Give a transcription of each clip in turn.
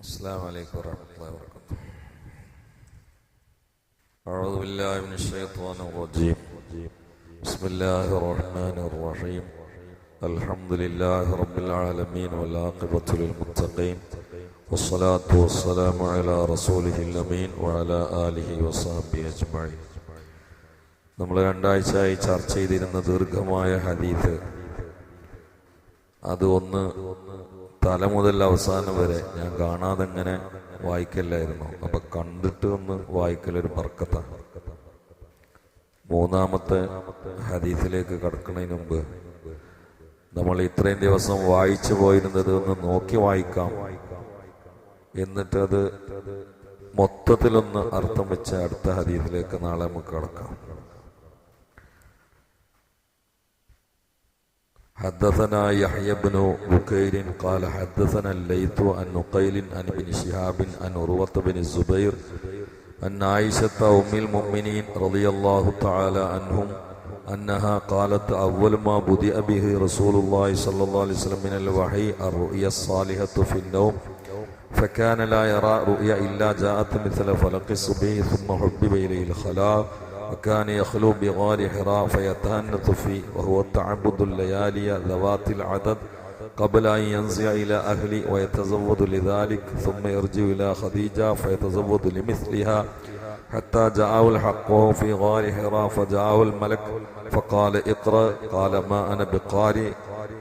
السلام عليكم ورحمة الله وبركاته أعوذ بالله من الشيطان الرجيم بسم الله الرحمن الرحيم الحمد لله رب العالمين والعاقبة للمتقين والصلاة والسلام على رسوله الأمين وعلى آله وصحبه أجمعين നമ്മൾ രണ്ടാഴ്ചയായി ചർച്ച ചെയ്തിരുന്ന ദീർഘമായ ഹദീത്ത് അത് ഒന്ന് തല മുതൽ അവസാനം വരെ ഞാൻ കാണാതെ ഇങ്ങനെ വായിക്കല്ലായിരുന്നു. അപ്പൊ കണ്ടിട്ട് ഒന്ന് വായിക്കലൊരു ബർക്കത്താണ്. മൂന്നാമത്തെ ഹദീസിലേക്ക് കടക്കുന്നതിന് മുമ്പ് നമ്മൾ ഇത്രയും ദിവസം വായിച്ചു പോയിരുന്നത് ഒന്ന് നോക്കി വായിക്കാം. എന്നിട്ട് അത് മൊത്തത്തിലൊന്ന് അർത്ഥം വെച്ച അടുത്ത ഹദീസിലേക്ക് നാളെ നമുക്ക് കടക്കാം. حدثنا يحيى بن بكير قال حدثنا الليث عن نقيل عن ابن شهاب عن عروة بن الزبير أن عائشة أم المؤمنين رضي الله تعالى عنهم أنها قالت أول ما بدأ به رسول الله صلى الله عليه وسلم من الوحي الرؤيا الصالحة في النوم فكان لا يرى رؤيا إلا جاءت مثل فلق الصبح ثم حبب إليه الخلاء وكان يخلو بغار حراء فيتهنث فيه وهو تعبد الليالي ذوات العدد قبل أن ينزع إلى أهلي ويتزود لذلك ثم يرجع إلى خديجة فيتزود لمثلها حتى جاءه الحق وهو في غار حراء فجاءه الملك فقال اقرأ. قال ما أنا بقارئ.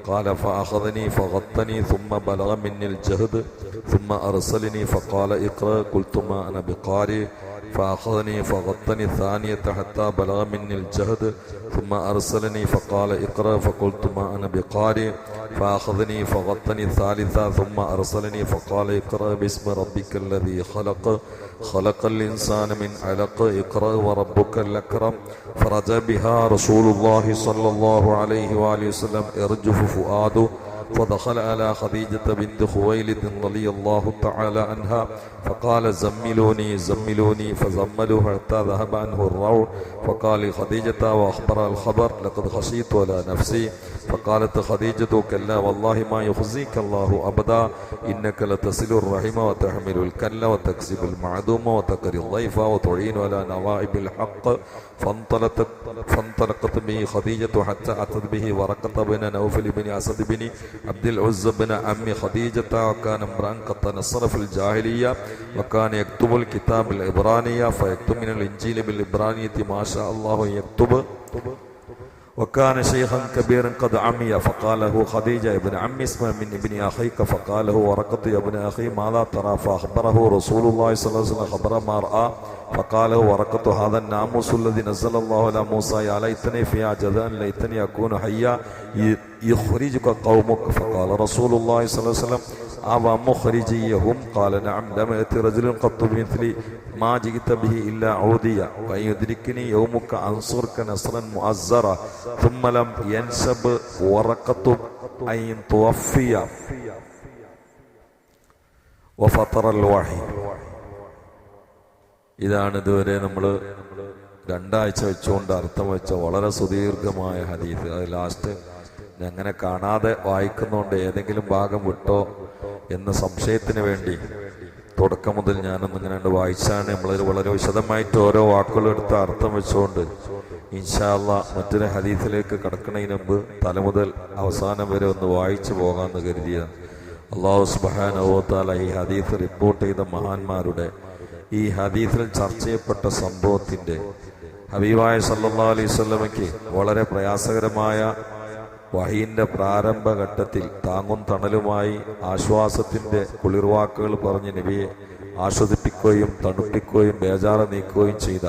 قال فأخذني فغطني ثم بلغ مني الجهد ثم أرسلني فقال اقرأ. قلت ما أنا بقارئ. فأخذني فغطني الثانية حتى بلغ مني الجهد ثم أرسلني فقال اقرأ فقلت ما أنا بقارئ. فأخذني فغطني الثالثة ثم أرسلني فقال اقرأ باسم ربك الذي خلق. خلق الإنسان من علق اقرأ وربك الأكرم. فرجى بها رسول الله صلى الله عليه وآله وسلم ارجف فؤاده. فدخل على خديجة بنت خويلد رضي الله تعالى عنها فقال زملوني زملوني فزملوا حتى ذهب عنه الروع. فقال خديجة وأخبر الخبر لقد خشيت على نفسي. فقالت خديجة كلا والله ما يخزيك الله أبدا. إنك لتصل الرحم وتحمل الكل وتكسب المعدوم وتقري الضيف وتعين على نوائب الحق. فانطلقت فانطلقت به خديجة حتى أتت به ورقة بن نوفل بن أسد بن عبد العز بن عم خديجة وكان امرأ قد تنصر في الجاهلية وكان يكتب الكتاب العبرانية فيكتب من الإنجيل بالعبرانية ما شاء الله يكتب. وكان شيخا كبيرا قد عمي فقال له خديجة ابن عمي اسمع من ابن أخيك. فقال له ورقة يا ابن أخي ماذا ترى؟ فأخبره رسول الله صلى الله عليه وسلم خبر ما رأى. فقال له ورقة هذا الناموس الذي نزل الله على موسى يا ليتني فيها جزاء ليتني أكون حيا يخرجك قومك. فقال رسول الله صلى الله عليه وسلم أبا مخرجيهم قال نعم لم يأتي رجل قط بمثل ما جئت به إلا عوديا وإن يدركني يومك أنصرك نصرا مؤزرا ثم لم ينسب ورقة أن توفي وفطر الوحي ഇതാണ് ഇതുവരെ നമ്മൾ രണ്ടാഴ്ച വെച്ചുകൊണ്ട് അർത്ഥം വെച്ച വളരെ സുദീർഘമായ ഹദീസ് അത് ലാസ്റ്റ് അങ്ങനെ കാണാതെ വായിക്കുന്നതുകൊണ്ട് ഏതെങ്കിലും ഭാഗം വിട്ടോ എന്ന സംശയത്തിന് വേണ്ടി തുടക്കം മുതൽ ഞാനൊന്നും ഇങ്ങനെ വായിച്ചാണ്. നമ്മൾ വളരെ വിശദമായിട്ട് ഓരോ വാക്കുകളും എടുത്ത് അർത്ഥം വെച്ചുകൊണ്ട് ഇൻഷാല്ല മറ്റൊരു ഹദീസിലേക്ക് കടക്കുന്നതിന് മുമ്പ് തല മുതൽ അവസാനം വരെ ഒന്ന് വായിച്ചു പോകാമെന്ന് കരുതിയ അള്ളാഹു സുബാനോത്താല ഈ ഹദീസ് റിപ്പോർട്ട് ചെയ്ത മഹാന്മാരുടെ ഈ ഹദീസിൽ ചർച്ച ചെയ്യപ്പെട്ട സംഭവത്തിന്റെ ഹബീബായ സല്ലാ അലൈഹി സ്വലമയ്ക്ക് വളരെ പ്രയാസകരമായ വഹീന്റെ പ്രാരംഭഘട്ടത്തിൽ താങ്ങും തണലുമായി ആശ്വാസത്തിന്റെ കുളിർവാക്കുകൾ പറഞ്ഞ് നബിയെ ആസ്വദിപ്പിക്കുകയും തണുപ്പിക്കുകയും ബേജാറ നീക്കുകയും ചെയ്ത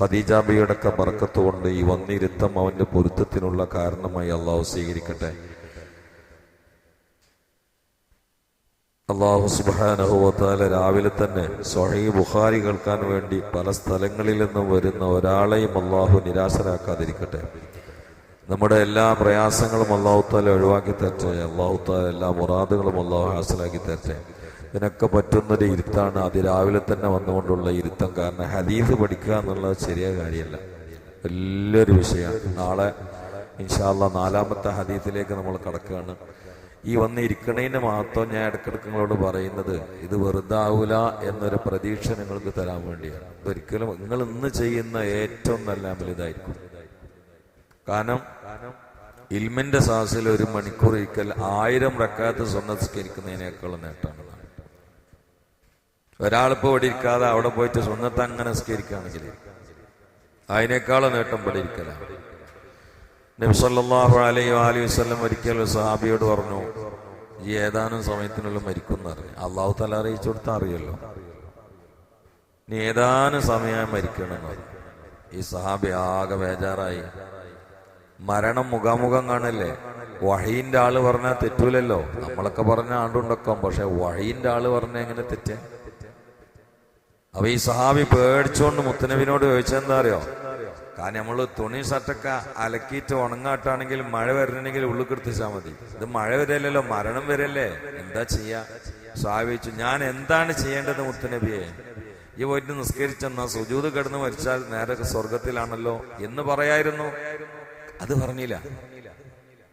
പറക്കത്തുകൊണ്ട് ബർക്കത്തുകൊണ്ട് ഈ വന്നിരുത്തം അവന്റെ പൊരുത്തത്തിനുള്ള കാരണമായി അള്ളാഹു സ്വീകരിക്കട്ടെ. അള്ളാഹു സുബാനഹുവത്താല രാവിലെ തന്നെ സൊഹൈ ബുഖാരി കേൾക്കാൻ വേണ്ടി പല സ്ഥലങ്ങളിൽ നിന്നും വരുന്ന ഒരാളെയും അള്ളാഹു നിരാശരാക്കാതിരിക്കട്ടെ. നമ്മുടെ എല്ലാ പ്രയാസങ്ങളും അള്ളാഹുത്താല ഒഴിവാക്കി തരട്ടെ. അള്ളാഹുത്താല എല്ലാ മുറാദുകളും അള്ളാഹു ഹാസലാക്കി തരട്ടെ. ഇതിനൊക്കെ പറ്റുന്നൊരു ഇരുത്താണ് അതിരാവിലെ തന്നെ വന്നുകൊണ്ടുള്ള ഇരുത്തം. കാരണം ഹദീസ് പഠിക്കുക എന്നുള്ളത് ശരിയായ കാര്യമല്ല. വലിയൊരു വിഷയമാണ്. നാളെ ഇൻഷാല്ല നാലാമത്തെ ഹദീസിലേക്ക് നമ്മൾ കടക്കുകയാണ്. ഈ വന്ന് ഇരിക്കണേന് മഹത്വം ഞാൻ ഇടക്കിടക്ക് നിങ്ങളോട് പറയുന്നത് ഇത് വെറുതാവൂല എന്നൊരു പ്രതീക്ഷ നിങ്ങൾക്ക് തരാൻ വേണ്ടിയാണ്. ഒരിക്കലും നിങ്ങൾ ഇന്ന് ചെയ്യുന്ന ഏറ്റവും നല്ല അമൽ ഇതായിരിക്കും. കാരണം ഇൽമിന്റെ സാസിൽ ഒരു മണിക്കൂർ ഇരിക്കൽ ആയിരം റക്കാത്ത് സ്വന്തസ്കരിക്കുന്നതിനേക്കാളും നേട്ടമാണ് ഒരാളിപ്പോ ഇവിടെ ഇരിക്കാതെ അവിടെ പോയിട്ട് സ്വന്തത്തെ അങ്ങനെ സ്കരിക്കുകയാണെങ്കിൽ അതിനേക്കാളും നേട്ടം ഇവിടെ ഇരിക്കലാണ്. നബ്സല്ലാഹു അലൈഹി അലി വസ്ലം ഒരിക്കൽ ഒരു സഹാബിയോട് പറഞ്ഞു ഈ ഏതാനും സമയത്തിനുള്ളിൽ മരിക്കുന്ന അറിയാം അള്ളാഹു തല അറിയിച്ചു കൊടുത്താൽ അറിയല്ലോ നീ ഏതാനും സമയം മരിക്കണമെന്ന് ഈ സഹാബി ആകെ ബേജാറായി. മരണം മുഖാമുഖം കാണല്ലേ? വഹീന്റെ ആൾ പറഞ്ഞ തെറ്റൂലല്ലോ. നമ്മളൊക്കെ പറഞ്ഞ ആണ്ടുണ്ടൊക്കെ. പക്ഷെ വഹീന്റെ ആൾ പറഞ്ഞ എങ്ങനെ തെറ്റേ? അപ്പൊ ഈ സഹാബി പേടിച്ചോണ്ട് മുത്തനബിനോട് ചോദിച്ചെന്താ അറിയോ കാരണം നമ്മൾ തുണി ഷർട്ടൊക്കെ അലക്കിയിട്ട് ഉണങ്ങാട്ടാണെങ്കിൽ മഴ വരണെങ്കിൽ ഉള്ളിൽ കിടത്തിച്ചാൽ മതി. ഇത് മഴ വരല്ലല്ലോ മരണം വരല്ലേ? എന്താ ചെയ്യാ? സ്വാഭിച്ചു ഞാൻ എന്താണ് ചെയ്യേണ്ടത് മുത്തനബിയെ? ഈ പോയിട്ട് നിസ്കരിച്ചെന്നാ സുജൂത് കിടന്ന് മരിച്ചാൽ നേരെ സ്വർഗത്തിലാണല്ലോ എന്ന് പറയായിരുന്നു. അത് പറഞ്ഞില്ല.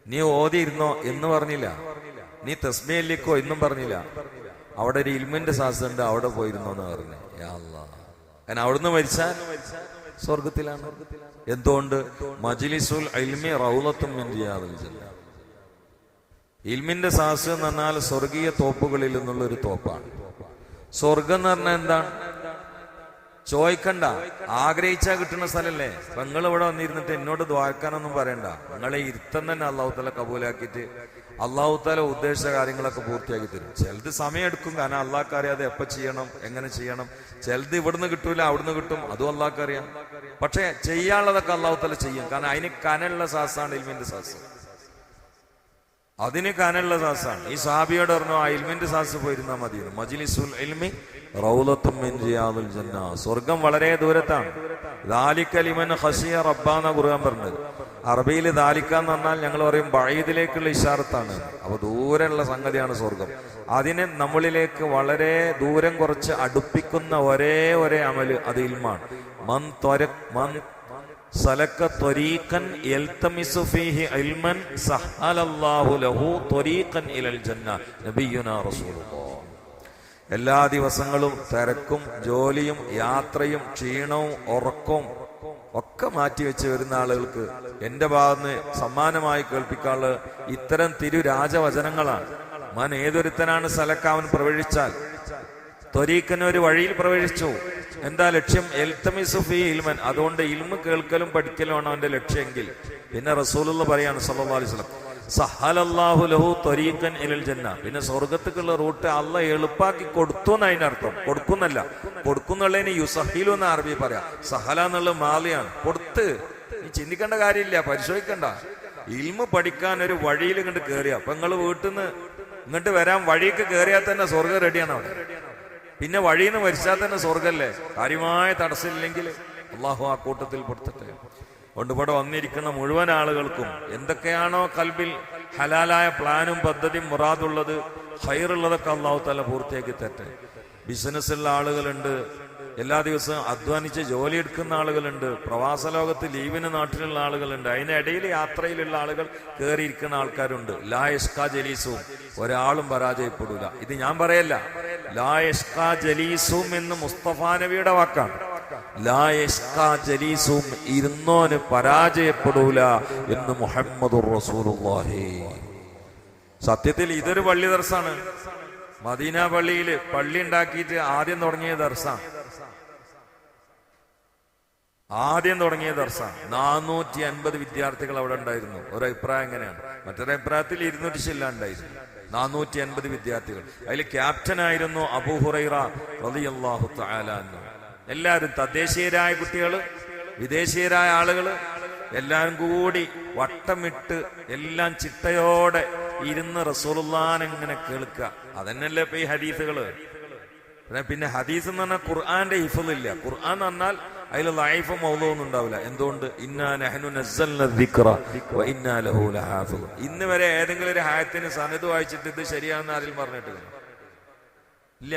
നീ ഓതിയിരുന്നോ എന്ന് പറഞ്ഞില്ല. നീ തസ്മയിലേക്കോ എന്നും പറഞ്ഞില്ല. അവിടെ ഒരു ഇൽമിന്റെ ഉണ്ട് അവിടെ പോയിരുന്നോ എന്ന് പറഞ്ഞു. കാരണം അവിടുന്ന് മരിച്ചാൽ സ്വർഗത്തിലാണ് എന്തുകൊണ്ട്? മജിലിസുൽ അൽമി റൗലത്തും ഇൽമിന്റെ സാസ് എന്ന് പറഞ്ഞാൽ സ്വർഗീയ തോപ്പുകളിൽ നിന്നുള്ള ഒരു തോപ്പാണ്. സ്വർഗം എന്ന് പറഞ്ഞാൽ എന്താണ് ചോദിക്കണ്ട. ആഗ്രഹിച്ചാ കിട്ടുന്ന സ്ഥലല്ലേ? നിങ്ങൾ ഇവിടെ വന്നിരുന്നിട്ട് എന്നോട് ദ്വാരക്കാനൊന്നും പറയണ്ട. നിങ്ങളെ ഇരുത്തം തന്നെ അള്ളാഹു തല കബൂലാക്കിയിട്ട് അള്ളാഹു തല ഉദ്ദേശിച്ച കാര്യങ്ങളൊക്കെ പൂർത്തിയാക്കി തരും. ചിലത് സമയമെടുക്കും. കാരണം അള്ളാഹ്ക്കറിയാതെ എപ്പോൾ ചെയ്യണം എങ്ങനെ ചെയ്യണം. ചിലത് ഇവിടുന്ന് കിട്ടൂല അവിടുന്ന് കിട്ടും. അതും അള്ളാഹ് അറിയാം. പക്ഷെ ചെയ്യാനുള്ളതൊക്കെ അള്ളാഹു തല ചെയ്യും. കാരണം അതിന് കനുള്ള സാസാണ് ഇൽമിന്റെ സാസ്. അതിന് കാനുള്ള സാസാണ്. ഈ സാബിയോട് പറഞ്ഞു ആ ഇൽമിന്റെ സാസ് പോയിരുന്നാ മതി മജിലിസുൽ ഇൽമി റൗലത്തും ജന്ന. സ്വർഗം വളരെ ദൂരത്താണ്. ദാലിക്കലിമൻ ഹസിയ റബ്ബാന്ന ഖുർആൻ പറഞ്ഞത്. അറബിയിൽ ദാലിക്ക എന്ന് പറഞ്ഞാൽ ഞങ്ങൾ പറയും ബഴീദിലേക്കുള്ള ഇഷാറത്താണ്. അപ്പൊ ദൂരെയുള്ള സംഗതിയാണ് സ്വർഗം. അതിനെ നമ്മളിലേക്ക് വളരെ ദൂരം കുറച്ച് അടുപ്പിക്കുന്ന ഒരേ ഒരേ അമൽ അത് ഇൽമാണ്. മൻ ത്വര മൻ സലക്ക ത്വരീഖൻ യൽതമിസു ഫീഹി ഇൽമൻ സഹലല്ലാഹു ലഹു ത്വരീഖൻ ഇലൽ ജന്ന നബിയുനാ റസൂലുള്ളാഹ് എല്ലാ ദിവസങ്ങളും തിരക്കും ജോലിയും യാത്രയും ക്ഷീണവും ഉറക്കവും ഒക്കെ മാറ്റിവെച്ച് വരുന്ന ആളുകൾക്ക് എന്റെ ഭാഗത്ത് സമ്മാനമായി കേൾപ്പിക്കാനുള്ള ഇത്തരം തിരു രാജവചനങ്ങളാണ് മാൻ ഏതൊരുത്തനാണ് സലക്കാവൻ പ്രവചിച്ചാൽ ത്വരീക്കൻ ഒരു വഴിയിൽ പ്രവേശിച്ചു. എന്താ ലക്ഷ്യം? എൽത്തമിസുഫി ഇൽമൻ. അതുകൊണ്ട് ഇൽമ കേൾക്കലും പഠിക്കലുമാണ് അവന്റെ ലക്ഷ്യമെങ്കിൽ. പിന്നെ റസൂലുള്ള പറയാണ് വസല്ലം സഹലല്ലാഹു ലഹു ത്വരീഖൻ ഇലൽ ജന്ന. പിന്നെ സ്വർഗത്തേക്കുള്ള റൂട്ട് അല്ല എളുപ്പാക്കി കൊടുത്തു എന്ന് അർത്ഥം. കൊടുക്കുന്നല്ല. കൊടുക്കുന്നുള്ളതിന് യുസഹിലു എന്ന് അറബി പറയാം. സഹല എന്നുള്ള മാലിയാണ്. കൊടുത്ത്. നീ ചിന്തിക്കേണ്ട കാര്യമില്ല. പരിശോധിക്കണ്ട. ഇൽമ പഠിക്കാൻ ഒരു വഴിയിൽ ഇങ്ങോട്ട് കയറിയ അപ്പൊ നിങ്ങൾ വീട്ടിൽ നിന്ന് ഇങ്ങോട്ട് വരാൻ വഴിയൊക്കെ കയറിയാൽ തന്നെ സ്വർഗം റെഡിയാണ് അവിടെ. പിന്നെ വഴിയിൽ നിന്ന് മരിച്ചാൽ തന്നെ സ്വർഗല്ലേ കാര്യമായ തടസ്സമില്ലെങ്കിൽ അള്ളാഹു ആ കൂട്ടത്തിൽ പെടുത്തട്ടെ. കൊണ്ട് ഇവിടെ വന്നിരിക്കുന്ന മുഴുവൻ ആളുകൾക്കും എന്തൊക്കെയാണോ കൽബിൽ ഹലാലായ പ്ലാനും പദ്ധതിയും മുറാദുള്ളത് ഹൈറുള്ളതൊക്കെ അള്ളാഹു തല പൂർത്തിയാക്കി തട്ടെ ബിസിനസ്സുള്ള ആളുകളുണ്ട് എല്ലാ ദിവസവും അധ്വാനിച്ച് ജോലി എടുക്കുന്ന ആളുകളുണ്ട്. പ്രവാസ ലോകത്ത് ലീവിന് നാട്ടിലുള്ള ആളുകളുണ്ട്. അതിനിടയിൽ യാത്രയിലുള്ള ആളുകൾ കയറിയിരിക്കുന്ന ആൾക്കാരുണ്ട്. ലാ ഇഷ്കാ ജലീസും. ഒരാളും പരാജയപ്പെടുക ഇത് ഞാൻ പറയല്ല. ലാ ഇഷ്കാ ജലീസും എന്ന് മുസ്തഫ നബിയുടെ വാക്കാണ്. ലായസ്കാ ജലീസും ഇരുന്നോന് പരാജയപ്പെടൂല എന്ന് മുഹമ്മദ് റസൂലുള്ളാഹി. സത്യത്തിൽ ഇതൊരു പള്ളി ദർസാണ്. മദീന പള്ളിയിൽ പള്ളി ഉണ്ടാക്കിയിട്ട് ആദ്യം തുടങ്ങിയ ദർസാണ്. ആദ്യം തുടങ്ങിയ ദർസാണ് നാനൂറ്റി അൻപത് വിദ്യാർത്ഥികൾ അവിടെ ഉണ്ടായിരുന്നു. ഒരു അഭിപ്രായം എങ്ങനെയാണ്? മറ്റൊരു അഭിപ്രായത്തിൽ ഇരുന്നൂറ്റി ശില്ല ഉണ്ടായിരുന്നു നാനൂറ്റി അൻപത് വിദ്യാർത്ഥികൾ. അതിൽ ക്യാപ്റ്റൻ ആയിരുന്നു അബൂഹുറൈറ റളിയല്ലാഹു തആല അൻഹു. എല്ലാവരും തദ്ദേശീയരായ കുട്ടികൾ വിദേശീയരായ ആളുകൾ എല്ലാരും കൂടി വട്ടമിട്ട് എല്ലാം ചിട്ടയോടെ ഇരുന്ന് റസൂലുള്ളാൻ എങ്ങനെ കേൾക്കുക. അതന്നെയല്ലേ ഇപ്പൊ ഈ ഹദീസുകൾ? പിന്നെ ഹദീസ് എന്ന് പറഞ്ഞാൽ ഖുർആന്റെ ഹിഫില്ല ഖുർആൻ എന്ന് പറഞ്ഞാൽ അതിൽ ലൈഫും മൗലവും ഉണ്ടാവില്ല. എന്തുകൊണ്ട്? ഇന്നാ വരെ ഏതെങ്കിലും ഒരു ഹായത്തിന് സനത് വായിച്ചിട്ട് ഇത് ശരിയാണെന്ന് ആരും പറഞ്ഞിട്ടില്ല ഇല്ല.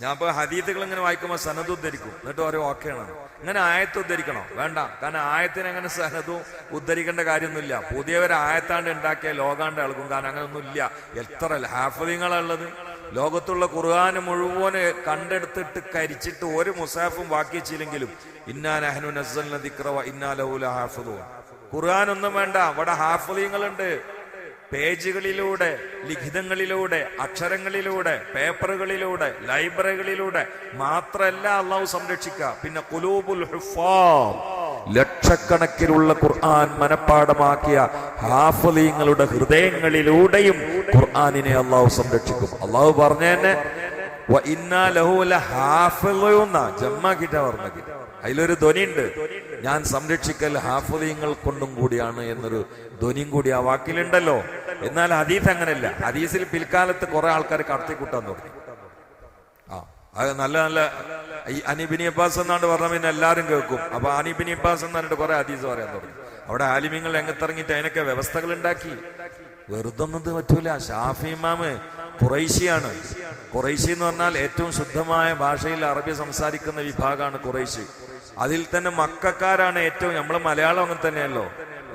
ഞാൻ ഇപ്പൊ ഹദീത്തുകൾ ഇങ്ങനെ വായിക്കുമ്പോൾ സനത് ഉദ്ധരിക്കും. എന്നിട്ട് ഓരോ ഓക്കെയാണ് ഇങ്ങനെ ആയത്ത് ഉദ്ധരിക്കണോ. വേണ്ട. കാരണം ആയത്തിന് അങ്ങനെ സനതും ഉദ്ധരിക്കേണ്ട കാര്യമൊന്നുമില്ല. പുതിയവരായത്താണ്ട് ഉണ്ടാക്കിയ ലോകാണ്ട് ഇളകും. കാരണം അങ്ങനെ ഒന്നുമില്ല എത്ര ഹാഫലിങ്ങളുള്ളത് ലോകത്തുള്ള ഖുർആാന് മുഴുവൻ കണ്ടെടുത്തിട്ട് കരിച്ചിട്ട് ഒരു മുസാഫും വാക്കിച്ചില്ലെങ്കിലും വെച്ചില്ലെങ്കിലും അഹനു നഹ്നു നസ്സൽന ദിക്റ വ ഇന്നാ ലഹു ലഹാഫിളൂൻ ഖുർആൻ ഒന്നും വേണ്ട അവിടെ ഹാഫുദീങ്ങളുണ്ട്. പേജുകളിലൂടെ ലിഖിതങ്ങളിലൂടെ അക്ഷരങ്ങളിലൂടെ പേപ്പറുകളിലൂടെ ലൈബ്രറികളിലൂടെ മാത്രമല്ല അള്ളാഹു സംരക്ഷിക്കുക. പിന്നെ കുലൂബുൽ ഹുഫാം ലക്ഷക്കണക്കിനുള്ള ഖുർആൻ മനഃപ്പാടമാക്കിയ ഹാഫലീങ്ങളുടെ ഹൃദയങ്ങളിലൂടെയും ഖുർആാനിനെ അള്ളാഹു സംരക്ഷിക്കും. അള്ളാഹു പറഞ്ഞത്. അതിലൊരു ധ്വനിയുണ്ട്. ഞാൻ സംരക്ഷിക്കൽ ഹാഫുലിങ്ങൾ കൊണ്ടും കൂടിയാണ് എന്നൊരു ധ്വനിയും കൂടി ആ വാക്കിലുണ്ടല്ലോ. എന്നാൽ ഹദീസ് അങ്ങനെയല്ല ഹദീസിൽ പിൽക്കാലത്ത് കുറെ ആൾക്കാർ കടത്തിക്കൂട്ടാൻ തുടങ്ങി. അത് നല്ല നല്ല ഈ അനിബിനി അബ്ബാസ് എന്നാണ്ട് പറഞ്ഞ പിന്നെ എല്ലാവരും കേൾക്കും. അപ്പൊ അനിബിനി അബ്ബാസ് എന്ന് പറഞ്ഞിട്ട് കുറെ ഹദീസ് പറയാൻ തുടങ്ങി. അവിടെ ആലിമ്യങ്ങൾ രംഗത്തിറങ്ങിയിട്ട് അതിനൊക്കെ വ്യവസ്ഥകൾ ഉണ്ടാക്കി. വെറുതെ ഒന്നും പറ്റൂല. ഷാഫി ഇമാമ് ഖുറൈശിയാണ് ഖുറൈശി എന്ന് പറഞ്ഞാൽ ഏറ്റവും ശുദ്ധമായ ഭാഷയിൽ അറബി സംസാരിക്കുന്ന വിഭാഗമാണ് കുറൈശി അതിൽ തന്നെ മക്കാരാണ് ഏറ്റവും നമ്മൾ മലയാളം അങ്ങനെ തന്നെയല്ലോ.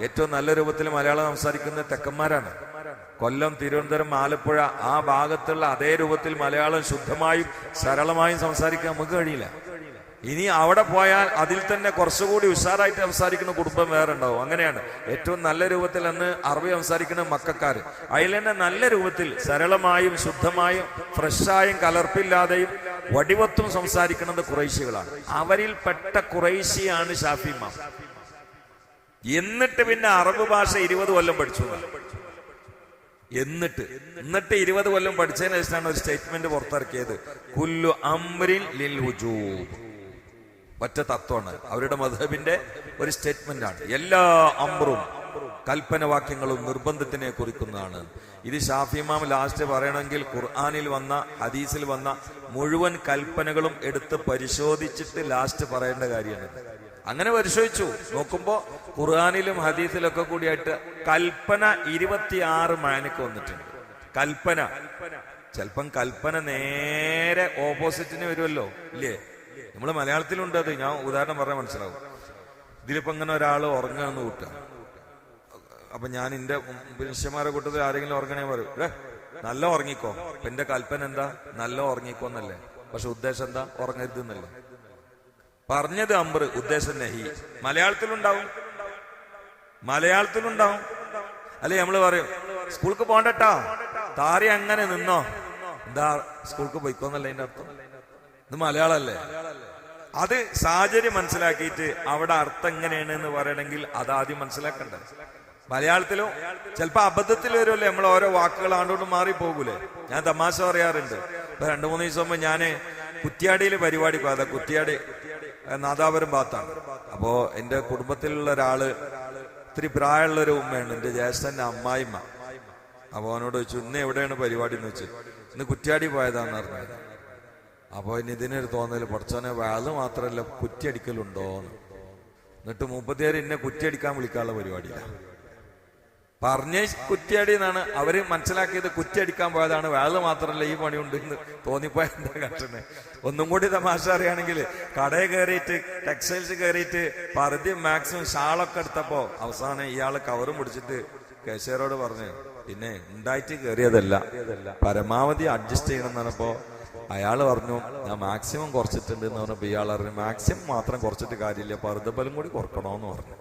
ഏറ്റവും നല്ല രൂപത്തിൽ മലയാളം സംസാരിക്കുന്ന തെക്കന്മാരാണ്. കൊല്ലം തിരുവനന്തപുരം ആലപ്പുഴ ആ ഭാഗത്തുള്ള അതേ രൂപത്തിൽ മലയാളം ശുദ്ധമായും സരളമായും സംസാരിക്കാൻ നമുക്ക് കഴിയില്ല. ഇനി അവിടെ പോയാൽ അതിൽ തന്നെ കുറച്ചുകൂടി ഉഷാറായിട്ട് സംസാരിക്കുന്ന കുടുംബം വേറെ ഉണ്ടാവും. അങ്ങനെയാണ്. ഏറ്റവും നല്ല രൂപത്തിൽ അന്ന് അറബി സംസാരിക്കുന്ന മക്കാർ അതിൽ തന്നെ നല്ല രൂപത്തിൽ സരളമായും ശുദ്ധമായും ഫ്രഷായും കലർപ്പില്ലാതെയും വടിവത്തും സംസാരിക്കുന്നത് കുറേശികളാണ് അവരിൽ പെട്ട കുറേശിയാണ് ഷാഫിമാം എന്നിട്ട് പിന്നെ അറബ് ഭാഷ ഇരുപത് കൊല്ലം പഠിച്ചു. എന്നിട്ട്. എന്നിട്ട് ഇരുപത് കൊല്ലം പഠിച്ചതിന് ശേഷമാണ് ഒരു സ്റ്റേറ്റ്മെന്റ് പുറത്തിറക്കിയത്. കുല്ലു അമ്രിൻ ലിൽ ഒറ്റ തത്വമാണ്. അവരുടെ മധബിന്റെ ഒരു സ്റ്റേറ്റ്മെന്റ് ആണ്. എല്ലാ അമ്രും കൽപ്പന വാക്യങ്ങളും നിർബന്ധത്തിനെ കുറിക്കുന്നതാണ്. ഇത് ഷാഫിമാം ലാസ്റ്റ് പറയണമെങ്കിൽ ഖുർആാനിൽ വന്ന ഹദീസിൽ വന്ന മുഴുവൻ കൽപ്പനകളും എടുത്ത് പരിശോധിച്ചിട്ട് ലാസ്റ്റ് പറയേണ്ട കാര്യമാണ്. അങ്ങനെ പരിശോധിച്ചു. നോക്കുമ്പോ ഖുർആാനിലും ഹദീസിലൊക്കെ കൂടിയായിട്ട് കൽപ്പന ഇരുപത്തിയാറ് മാനക്ക് വന്നിട്ടുണ്ട്. കൽപ്പന. ചിലപ്പം കൽപ്പന നേരെ ഓപ്പോസിറ്റിന് വരുമല്ലോ ഇല്ലേ? നമ്മൾ മലയാളത്തിലുണ്ട് അത്. ഞാൻ ഉദാഹരണം പറഞ്ഞാൽ മനസ്സിലാവും. ഇതിലിപ്പോ ഇങ്ങനെ ഒരാൾ ഉറങ്ങാന്ന് കൂട്ടുക. അപ്പൊ ഞാൻ എന്റെ മനുഷ്യന്മാരെ കൂട്ടത്തിൽ ആരെങ്കിലും ഉറങ്ങണേ പറയും. "ഏ, നല്ല ഉറങ്ങിക്കോ. എന്റെ കൽപ്പന എന്താ? നല്ല ഉറങ്ങിക്കോ എന്നല്ലേ പക്ഷെ ഉദ്ദേശം എന്താ? ഉറങ്ങരുത് എന്നല്ലേ പറഞ്ഞത് അമ്പർ ഉദ്ദേശം നഹി. മലയാളത്തിലുണ്ടാവും. മലയാളത്തിലുണ്ടാവും. അല്ലെ നമ്മൾ പറയും സ്കൂൾക്ക് പോണ്ടട്ടാ താരി അങ്ങനെ നിന്നോ? എന്താ സ്കൂൾക്ക് പോയിക്കോന്നല്ലേ അതിന്റെ അർത്ഥം. ഇത് മലയാളല്ലേ? അത് സാഹചര്യം മനസ്സിലാക്കിയിട്ട് അവിടെ അർത്ഥം എങ്ങനെയാണ് എന്ന് പറയണമെങ്കിൽ അത് ആദ്യം മനസ്സിലാക്കണ്ടേ. മലയാളത്തിലും ചിലപ്പോ അബദ്ധത്തിൽ വരുമല്ലേ നമ്മൾ ഓരോ വാക്കുകൾ ആണ്ടുകൊണ്ട് മാറി പോകൂലേ. ഞാൻ തമാശ പറയാറുണ്ട്. ഇപ്പൊ രണ്ടു മൂന്ന് ദിവസം മുമ്പ് ഞാൻ കുറ്റിയാടിയിൽ പരിപാടി പോയതാ കുറ്റിയാടി നാദാപുരം ഭാഗത്താണ്. അപ്പോ എന്റെ കുടുംബത്തിലുള്ള ഒരാൾ ഇത്തിരി പ്രായമുള്ള ഒരു ഉമ്മയാണ്. എന്റെ ജ്യേഷ്ഠന്റെ അമ്മായിമ്മ. അപ്പൊ അവനോട് ചോദിച്ചു ഇന്ന് എവിടെയാണ് പരിപാടി? എന്ന് വെച്ച് ഇന്ന് കുറ്റിയാടി പോയതാന്ന് പറഞ്ഞത് അപ്പൊ ഇനി ഇതിനൊരു തോന്നൽ പഠിച്ചോനെ വേൾ മാത്രല്ല കുറ്റിയടിക്കലുണ്ടോ എന്നിട്ട് മുപ്പത്തിയേര് എന്നെ കുറ്റിയടിക്കാൻ വിളിക്കാനുള്ള പരിപാടിയില്ല. പറഞ്ഞ കുറ്റിയടി എന്നാണ്. അവർ മനസ്സിലാക്കിയത് കുറ്റിയടിക്കാൻ പോയതാണ്. വേൾ മാത്രമല്ല ഈ പണിയുണ്ട് എന്ന് തോന്നിപ്പോയ എന്താ ഒന്നും കൂടി തമാശ അറിയാണെങ്കിൽ കടയിൽ കയറിയിട്ട് ടെക്സ്റ്റൈൽസ് കയറിയിട്ട് പറുതി മാക്സിമം ഷാളൊക്കെ എടുത്തപ്പോ അവസാനം ഇയാൾ കവറും പിടിച്ചിട്ട് കേശവരോട് പറഞ്ഞു പിന്നെ ഉണ്ടായിട്ട് കയറിയതല്ല പരമാവധി അഡ്ജസ്റ്റ് ചെയ്യണം എന്ന് പറഞ്ഞപ്പോ അയാൾ പറഞ്ഞു ഞാൻ മാക്സിമം കുറച്ചിട്ടുണ്ട് എന്ന് പറഞ്ഞപ്പോ ഇയാൾ പറഞ്ഞു മാക്സിമം മാത്രം കുറച്ചിട്ട് കാര്യമില്ല. പറുതബലം കൂടി കുറക്കണോന്ന് പറഞ്ഞു.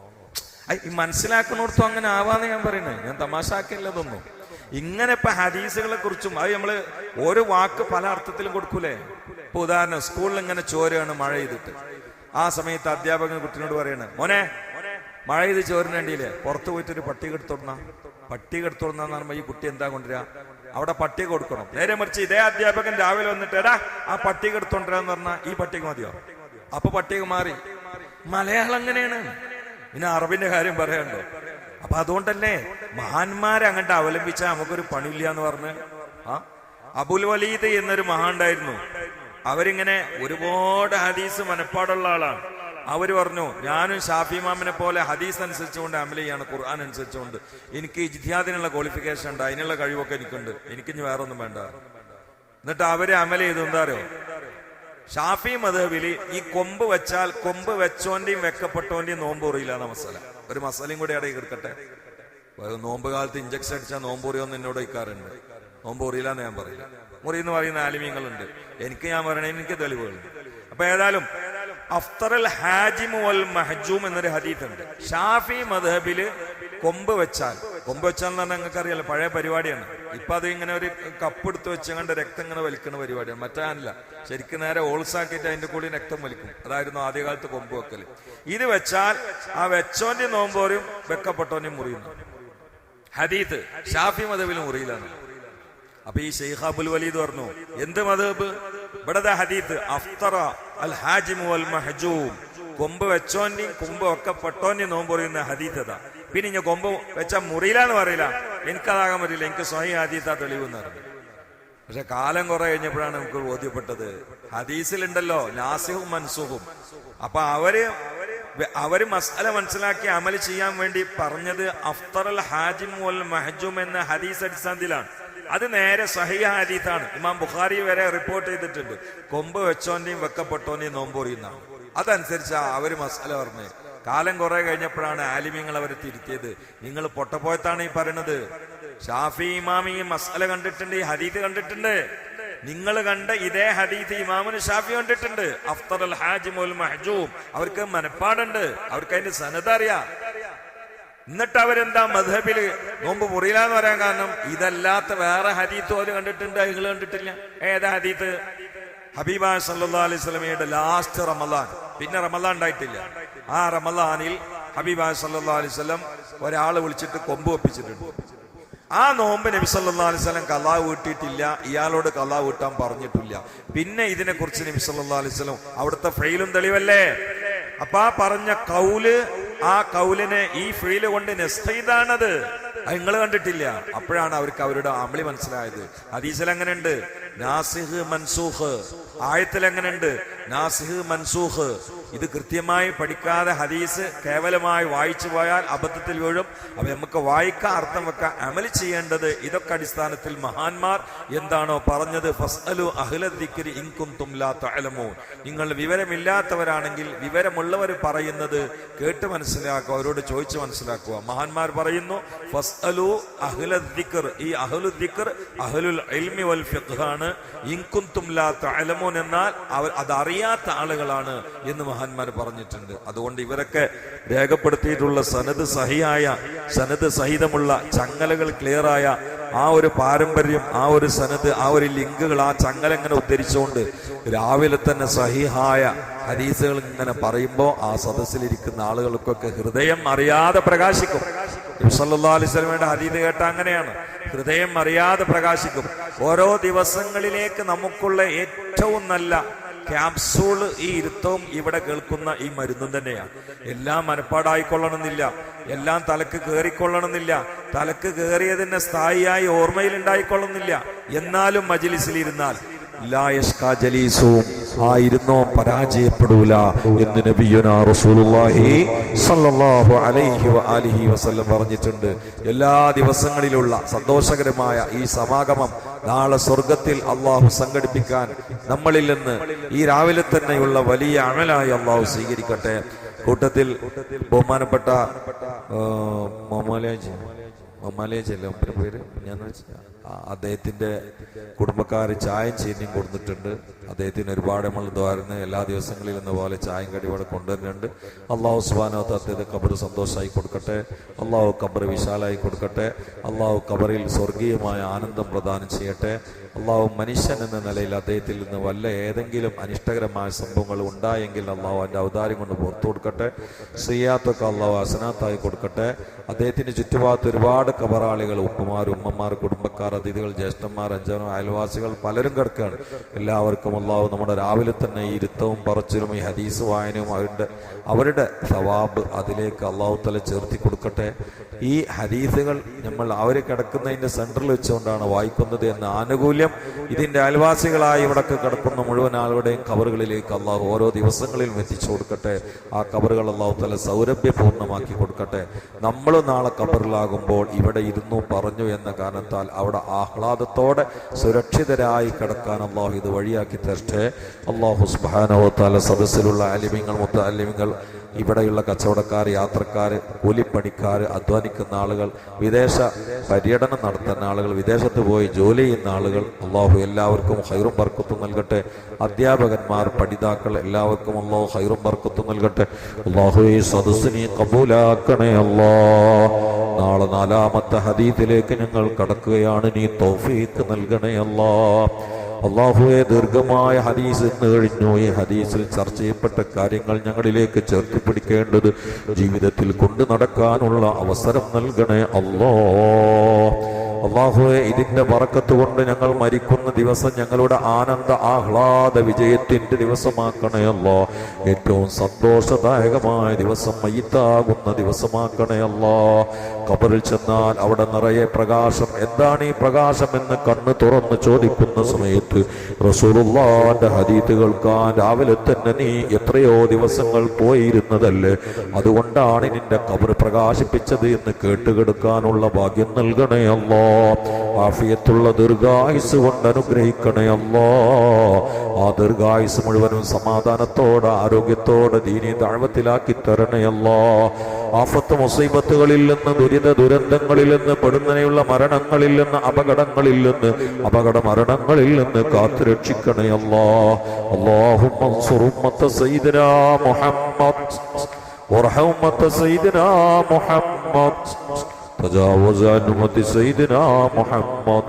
ഈ മനസ്സിലാക്കുന്നിടത്തും അങ്ങനെ ആവാന്ന് ഞാൻ പറയുന്നത് ഞാൻ തമാശാക്കില്ലതൊന്നും ഇങ്ങനെ ഇപ്പൊ ഹദീസുകളെ കുറിച്ചും അത് നമ്മൾ ഓരോ വാക്ക് പല അർത്ഥത്തിലും കൊടുക്കൂലേ? ഇപ്പൊ ഉദാഹരണം സ്കൂളിൽ ഇങ്ങനെ ചോരയാണ് മഴ ചെയ്തിട്ട് ആ സമയത്ത് അധ്യാപകൻ കുട്ടിനോട് പറയണേ മോനെ മഴ ചെയ്ത് ചോരനേണ്ടിയില്ലേ പുറത്തു പോയിട്ട് ഒരു പട്ടിക എടുത്തോടണ പട്ടിക എടുത്തോടുന്ന പറയുമ്പോ ഈ കുട്ടി എന്താ കൊണ്ടുവരിക അവിടെ പട്ടിക കൊടുക്കണം. നേരെ മറിച്ച് ഇതേ അധ്യാപകൻ രാവിലെ വന്നിട്ട് എടാ ആ പട്ടിക എടുത്തോണ്ടിരാന്ന് പറഞ്ഞാൽ ഈ പട്ടിക മതിയോ? അപ്പൊ പട്ടിക മാറി മലയാളം അങ്ങനെയാണ്. പിന്നെ അറബിന്റെ കാര്യം പറയണ്ടോ അപ്പൊ അതുകൊണ്ടല്ലേ മഹാന്മാരെ അങ്ങോട്ട് അവലംബിച്ചാൽ നമുക്കൊരു പണിയില്ല എന്ന് പറഞ്ഞ്? ആ? അബുൽ വലീദ് എന്നൊരു മഹാണ്ടായിരുന്നു. അവരിങ്ങനെ ഒരുപാട് ഹദീസ് മനപ്പാടുള്ള ആളാണ്. അവർ പറഞ്ഞു ഞാനും ഷാഫി മാമിനെ പോലെ ഹദീസ് അനുസരിച്ചുകൊണ്ട് അമല ചെയ്യാണ് ഖുർആൻ അനുസരിച്ചുകൊണ്ട്. എനിക്ക് ഇജ്തിഹാദിനുള്ള ക്വാളിഫിക്കേഷൻ ഉണ്ട് അതിനുള്ള കഴിവൊക്കെ എനിക്കുണ്ട്. എനിക്കിഞ്ഞ് വേറെ ഒന്നും വേണ്ട. എന്നിട്ട് അവർ അമല ചെയ്തു എന്താ അറിയോ? ഷാഫി മധവിൽ ഈ കൊമ്പ് വെച്ചാൽ കൊമ്പ് വെച്ചോന്റെയും വെക്കപ്പെട്ടോന്റെയും നോമ്പ് ഉറിയില്ല എന്ന മസാല. ഒരു മസാലയും കൂടി ഇടയിൽ കിടക്കട്ടെ നോമ്പ് കാലത്ത് ഇഞ്ചക്ഷൻ അടിച്ചാൽ നോമ്പ് ഉറിയോന്ന് എന്നോട് വയ്ക്കാറുണ്ട് നോമ്പ് ഉറിയില്ല എന്ന് ഞാൻ പറയില്ല മുറി എന്ന് പറയുന്ന ആലിമ്യങ്ങളുണ്ട് എനിക്ക് ഞാൻ പറയണേ എനിക്ക് തെളിവുകളുണ്ട്. അപ്പൊ ഏതായാലും അഫ്തറൽ ഹാജിമു വൽ മഹജൂം എന്നൊരു ഹദീഫ് ഉണ്ട് ഷാഫി മധബിൽ കൊമ്പ് വെച്ചാൽ കൊമ്പ് വെച്ചാൽ തന്നെ നിങ്ങൾക്ക് അറിയാലോ പഴയ പരിപാടിയാണ്. ഇപ്പൊ അത് ഇങ്ങനെ ഒരു കപ്പ് എടുത്ത് വെച്ചുകൊണ്ട് രക്തം ഇങ്ങനെ വലിക്കുന്ന പരിപാടിയാണ്. മറ്റാനല്ല ശരിക്കും നേരെ ഓൾസാക്കിയിട്ട് അതിന്റെ കൂടി രക്തം വലിക്കും. അതായിരുന്നു ആദ്യകാലത്ത് കൊമ്പ് വെക്കൽ. ഇത് വെച്ചാൽ ആ വെച്ചോന്റെ നോമ്പോരും വെക്കപ്പെട്ടോന്റെയും മുറിയുന്നു. ഹദീത്ത് ഷാഫി മതബിൽ മുറിയിലാണ്. അപ്പൊ ഈ ഷെയ്ഖ് അബുൽ വലീദ് പറഞ്ഞു എന്ത് മതബ് ഇവിടെ ഹദീത്ത് അഫ്തറ അൽ ഹാജിമു അൽ മഹജൂം കൊമ്പ് വെച്ചോന്റെയും കൊമ്പ് ഒക്കെ പെട്ടോന്റെയും നോമ്പ് പറയുന്ന ഹദീത്ത് അതാ. പിന്നെ ഇനി കൊമ്പ് വെച്ച മുറിയിലാന്ന് പറയില്ല. എനിക്കതാകാൻ പറ്റില്ല. എനിക്ക് സ്വയം ഹദീത്താ തെളിവെന്ന് പറഞ്ഞു പക്ഷെ കാലം കുറെ കഴിഞ്ഞപ്പോഴാണ് നമുക്ക് ബോധ്യപ്പെട്ടത്. ഹദീസിലുണ്ടല്ലോ നാസിഹും മൻസൂഹും. അപ്പൊ അവർ അവർ മസാല മനസ്സിലാക്കി അമൽ ചെയ്യാൻ വേണ്ടി പറഞ്ഞത് അഫ്തർ അൽ ഹാജിം വൽ മഹജും എന്ന ഹദീസ് അടിസ്ഥാനത്തിലാണ്. അത് നേരെ സഹിയ ഹദീത്താണ് ഇമാം ബുഖാരി വരെ റിപ്പോർട്ട് ചെയ്തിട്ടുണ്ട്. കൊമ്പ് വെച്ചോന്റെയും വെക്കപ്പെട്ടോന്റെയും നോമ്പൊറിയുന്നതാണ് അതനുസരിച്ചാ അവർ മസാല പറഞ്ഞത്. കാലം കുറെ കഴിഞ്ഞപ്പോഴാണ് ആലിമ്യങ്ങൾ അവരെ തിരുത്തിയത്. നിങ്ങൾ പൊട്ടപ്പോയത്താണ് ഈ പറയണത്. ഷാഫി ഇമാമി ഈ മസാല കണ്ടിട്ടുണ്ട് ഈ ഹദീത് കണ്ടിട്ടുണ്ട്. നിങ്ങൾ കണ്ട ഇതേ ഹദീത് ഇമാമിന് ഷാഫി കണ്ടിട്ടുണ്ട്. അഫ്തർ അൽ ഹാജിമുൽ മഹജൂം. അവർക്ക് മനപ്പാടുണ്ട്. അവർക്ക് അതിന്റെ സന്നദ്ധ അറിയാം. എന്നിട്ട് അവരെന്താ മധബിൽ നോമ്പ് മുറിയില്ല പറയാൻ കാരണം ഇതല്ലാത്ത വേറെ ഹദീത്ത് അവർ കണ്ടിട്ടുണ്ട് നിങ്ങൾ കണ്ടിട്ടില്ല. ഏതാ ഹദീത്ത്? ഹബീബ സല്ലാ അലൈഹി സ്വലമയുടെ ലാസ്റ്റ് റമലാൻ പിന്നെ റമലാൻ ഉണ്ടായിട്ടില്ല. ആ റമലാനിൽ ഹബീബ സല്ലാ അലൈഹി സ്വലം ഒരാളെ വിളിച്ചിട്ട് കൊമ്പ് ഒപ്പിച്ചിട്ടുണ്ട് ആ നോമ്പ് നബി സല്ലാ അലൈഹി സ്വലം കലാ വീട്ടിയിട്ടില്ല. ഇയാളോട് കലാ വീട്ടാൻ പറഞ്ഞിട്ടില്ല. പിന്നെ ഇതിനെ കുറിച്ച് നബി സല്ലാ അലൈഹി സ്വലം അവിടുത്തെ ഫെയിലും തെളിവല്ലേ? അപ്പൊ ആ പറഞ്ഞ കൗൽ ആ കൗലിനെ ഈ ഫെയിൽ കൊണ്ട് നെസ്തൈതാണത്. നിങ്ങൾ കണ്ടിട്ടില്ല. അപ്പോഴാണ് അവർക്ക് അവരുടെ അമളി മനസ്സിലായത്. ഹദീസിൽ എങ്ങനെയുണ്ട് നാസിഹ് മൻസൂഖ് ആയത്തിൽ എങ്ങനെയുണ്ട് നാസിഹ് മൻസൂഹ്. ഇത് കൃത്യമായി പഠിക്കാതെ ഹദീസ് കേവലമായി വായിച്ചു പോയാൽ അബദ്ധത്തിൽ വീഴും. അപ്പൊ നമുക്ക് വായിക്കാൻ അർത്ഥം വെക്കാൻ അമൽ ചെയ്യേണ്ടത് ഇതൊക്കെ അടിസ്ഥാനത്തിൽ മഹാന്മാർ എന്താണോ പറഞ്ഞത്. ഫസ്അലു അഹ്ലദിക്കിരി ഇൻകും തുംലാ നിങ്ങൾ വിവരമില്ലാത്തവരാണെങ്കിൽ വിവരമുള്ളവർ പറയുന്നത് കേട്ട് മനസ്സിലാക്കുക അവരോട് ചോദിച്ചു മനസ്സിലാക്കുക. മഹാന്മാർ പറയുന്നു ഫസ്അലു അഹ്ലദിക്കർ ഈ അഹ്ലുദിക്കർ അഹ്ലുൽ ഇൽമി വൽ ഫിഖ് ആണ്. ഇൻകും തുംലാ തഅലമൂൻ എന്നാൽ അവർ അതറിയാത്ത ആളുകളാണ് എന്ന് മഹാന്മാർ പറഞ്ഞിട്ടുണ്ട്. അതുകൊണ്ട് ഇവരൊക്കെ രേഖപ്പെടുത്തിയിട്ടുള്ള സനത് സഹിയായ സനത് സഹിതമുള്ള ചങ്ങലകൾ ക്ലിയറായ ആ ഒരു പാരമ്പര്യം ആ ഒരു സനത്ത് ആ ഒരു ലിങ്കുകൾ ആ ചങ്ങല ഇങ്ങനെ ഉദ്ധരിച്ചുകൊണ്ട് രാവിലെ തന്നെ സഹിഹായ ഹരീസുകൾ ഇങ്ങനെ പറയുമ്പോൾ ആ സദസ്സിലിരിക്കുന്ന ആളുകൾക്കൊക്കെ ഹൃദയം അറിയാതെ പ്രകാശിക്കും. സല്ലാ അലിസ്ലമയുടെ ഹരീത് കേട്ട അങ്ങനെയാണ്. ഹൃദയം അറിയാതെ പ്രകാശിക്കും. ഓരോ ദിവസങ്ങളിലേക്ക് നമുക്കുള്ള ഏറ്റവും നല്ല ക്യാപ്സൂൾ ഈ ഇരുത്തവും ഇവിടെ കേൾക്കുന്ന ഈ മരുന്നും തന്നെയാണ് എല്ലാം മനപ്പാടായിക്കൊള്ളണമെന്നില്ല. എല്ലാം തലക്ക് കയറിക്കൊള്ളണമെന്നില്ല തലക്ക് കയറിയതിന്റെ സ്ഥായിയായി ഓർമ്മയിൽ ഉണ്ടായിക്കൊള്ളുന്നില്ല എന്നാലും മജിലിസിലിരുന്നാൽ ജലീസും പറഞ്ഞിട്ടുണ്ട്. എല്ലാ ദിവസങ്ങളിലുള്ള സന്തോഷകരമായ ഈ സമാഗമം നാളെ സ്വർഗത്തിൽ അള്ളാഹു സംഘടിപ്പിക്കാൻ നമ്മളിൽ നിന്ന് ഈ രാവിലെ തന്നെയുള്ള വലിയ അമലായി അള്ളാഹു സ്വീകരിക്കട്ടെ. കൂട്ടത്തിൽ ബഹുമാനപ്പെട്ട മൊമാലേജ് മൊമാലേജ് അല്ലേ? പേര്? ഞാൻ അദ്ദേഹത്തിന്റെ കുടുംബക്കാർ ചായം ചീനിയും കൊടുത്തിട്ടുണ്ട്. അദ്ദേഹത്തിന് ഒരുപാട് നമ്മൾ ദ്വാരുന്ന് എല്ലാ ദിവസങ്ങളിലും എന്ന പോലെ ചായയും കടി ഇവിടെ കൊണ്ടുവരുന്നുണ്ട്. അള്ളാഹു സുബാനോത്ത് അദ്ദേഹത്തെ കബർ സന്തോഷമായി കൊടുക്കട്ടെ. അള്ളാഹു കബർ വിശാലായി കൊടുക്കട്ടെ. അള്ളാഹു കബറിൽ സ്വർഗീയമായ ആനന്ദം പ്രദാനം ചെയ്യട്ടെ. അള്ളാഹു മനുഷ്യൻ എന്ന നിലയിൽ അദ്ദേഹത്തിൽ നിന്ന് വല്ല ഏതെങ്കിലും അനിഷ്ടകരമായ സംഭവങ്ങൾ ഉണ്ടായെങ്കിൽ അള്ളാഹു അതിന്റെ ഔദാര്യം കൊണ്ട് പുറത്തു കൊടുക്കട്ടെ. സിയാത്തൊക്കെ അള്ളാഹു അസനാത്തായി കൊടുക്കട്ടെ. അദ്ദേഹത്തിന് ചുറ്റുഭാഗത്ത് ഒരുപാട് കബറാളികൾ ഉപ്പമാർ ഉമ്മമാർ കുടുംബക്കാർ അതിഥികൾ ജ്യേഷ്ഠന്മാർ അഞ്ചനോ അയൽവാസികൾ പലരും കിടക്കുകയാണ്. എല്ലാവർക്കും അള്ളാഹു നമ്മുടെ രാവിലെ തന്നെ ഈ ഇരുത്തവും പറച്ചിലും ഈ ഹദീസ് വായനയും അവരുടെ അവരുടെ സവാബ് അതിലേക്ക് അള്ളാഹു തല ചേർത്തി കൊടുക്കട്ടെ. ഈ ഹദീസുകൾ നമ്മൾ അവർ കിടക്കുന്നതിന്റെ സെന്ററിൽ വെച്ചുകൊണ്ടാണ് വായിക്കുന്നത് എന്ന ആനുകൂല്യം ഇതിന്റെ അയൽവാസികളായി ഇവിടൊക്കെ കിടക്കുന്ന മുഴുവൻ ആളുകളുടെയും കബറുകളിലേക്ക് അള്ളാഹു ഓരോ ദിവസങ്ങളിലും എത്തിച്ചു കൊടുക്കട്ടെ. ആ കബറുകൾ അള്ളാഹു തല സൗരഭ്യപൂർണമാക്കി കൊടുക്കട്ടെ. നമ്മൾ നാളെ കബറിലാകുമ്പോൾ ഇവിടെ ഇരുന്നു പറഞ്ഞു എന്ന കാരണത്താൽ അവിടെ ആഹ്ലാദത്തോടെ സുരക്ഷിതരായി കിടക്കാൻ അള്ളാഹു ഇത് വഴിയാക്കി തരട്ടെ. അള്ളാഹു സുബാനോത്താല സദസ്സിലുള്ള അലിമിങ്ങൾ മുത്ത അലിമിങ്ങൾ ഇവിടെയുള്ള കച്ചവടക്കാർ യാത്രക്കാർ കൂലിപ്പണിക്കാർ അധ്വാനിക്കുന്ന ആളുകൾ വിദേശ പര്യടനം നടത്തുന്ന ആളുകൾ വിദേശത്ത് പോയി ജോലി ചെയ്യുന്ന ആളുകൾ അള്ളാഹു എല്ലാവർക്കും ഹൈറും ബർക്കത്തും നൽകട്ടെ. അധ്യാപകന്മാർ പഠിതാക്കൾ എല്ലാവർക്കും അള്ളാഹു ഹൈറും ബർക്കത്തും നൽകട്ടെ. അള്ളാഹു ഈ സദസ്സിനെ കബൂലാക്കണേ അല്ലാ നാളെ നാലാമത്തെ ഹദീത്തിലേക്ക് ഞങ്ങൾ കടക്കുകയാണ്. നീ തൗഫീക്ക് നൽകണേ അല്ലാ. അള്ളാഹുവെ ദീർഘമായ ഹദീസ് എന്ന് കഴിഞ്ഞു. ഈ ഹദീസിൽ ചർച്ച ചെയ്യപ്പെട്ട കാര്യങ്ങൾ ഞങ്ങളിലേക്ക് ചേർത്ത് പിടിക്കേണ്ടത് ജീവിതത്തിൽ കൊണ്ടു നടക്കാനുള്ള അവസരം നൽകണേ അല്ലോ. അള്ളാഹുവെ ഇതിന്റെ വറക്കത്ത് കൊണ്ട് ഞങ്ങൾ മരിക്കുന്ന ദിവസം ഞങ്ങളുടെ ആനന്ദ ആഹ്ലാദ വിജയത്തിന്റെ ദിവസമാക്കണേ അല്ലോ. ഏറ്റവും സന്തോഷദായകമായ ദിവസം മയ്യത്താകുന്ന ദിവസമാക്കണേ അല്ലോ. കബറിൽ ചെന്നാൽ അവിടെ നിറയെ പ്രകാശം. എന്താണ് ഈ പ്രകാശം എന്ന് കണ്ണ് തുറന്ന് ചോദിക്കുന്ന സമയത്ത് റസൂലുള്ളാന്റെ ഹദീത്ത് കേൾക്കാൻ രാവിലെ തന്നെ നീ എത്രയോ ദിവസങ്ങൾ പോയിരുന്നതല്ലേ? അതുകൊണ്ടാണ് നിന്റെ കബർ പ്രകാശിപ്പിച്ചത് എന്ന് കേട്ടുകെടുക്കാനുള്ള ഭാഗ്യം നൽകണേ അല്ലോ. ആഫിയത്തുള്ള ദീർഘായുസ് കൊണ്ട് അനുഗ്രഹിക്കണേ അല്ലോ. ആ ദീർഘായുസ് മുഴുവനും സമാധാനത്തോടെ ആരോഗ്യത്തോടെ ദീനി താഴ്വത്തിലാക്കി തരണേ അല്ലോ. ആഫത്ത് മുസൈബത്തുകളിൽ നിന്ന് ദുരിത ദുരന്തങ്ങളിൽ നിന്ന് പെടുന്നതിനുള്ള മരണങ്ങളിൽ നിന്ന് അപകടങ്ങളിൽ നിന്ന് അപകട മരണങ്ങളിൽ നിന്ന് കാത്തു രക്ഷിക്കണേ അല്ലാ അല്ലാഹുമ്മ انصر أمة سيدنا محمد وارحم أمة سيدنا محمد تجاوز عن أمة سيدنا محمد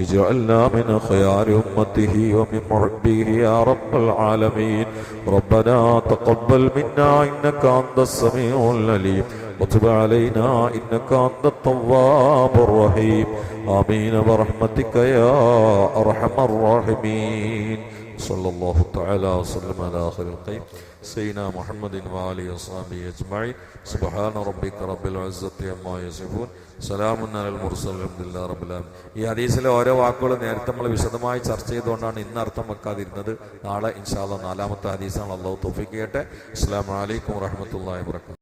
اجعلنا من خيار أمته ومن محبه يا رب العالمين ربنا تقبل منا إنك أنت السميع العليم وتب علينا إنك أنت التواب الرحيم آمين برحمتك يا أرحم الراحمين صلى الله تعالى وسلم على خير الخير سيدنا محمد وآله وصحبه أجمعين سبحان ربك رب العزة عما يصفون سلام على المرسل الحمد لله رب العالمين ഈ ഹദീസിലെ ഓരോ വാക്കുകൾ നേരത്തെ നമ്മൾ വിശദമായി ചർച്ച ചെയ്തുകൊണ്ടാണ് ഇന്ന് അർത്ഥം വെക്കാതിരുന്നത് നാളെ ഇൻഷാല്ല നാലാമത്തെ ഹദീസാണ് അള്ളാഹു തോഫിക്ക് ചെയ്യട്ടെ അസ്സാം വലൈക്കും വാഹമത്തല്ലാ വാബർക്കാത്തു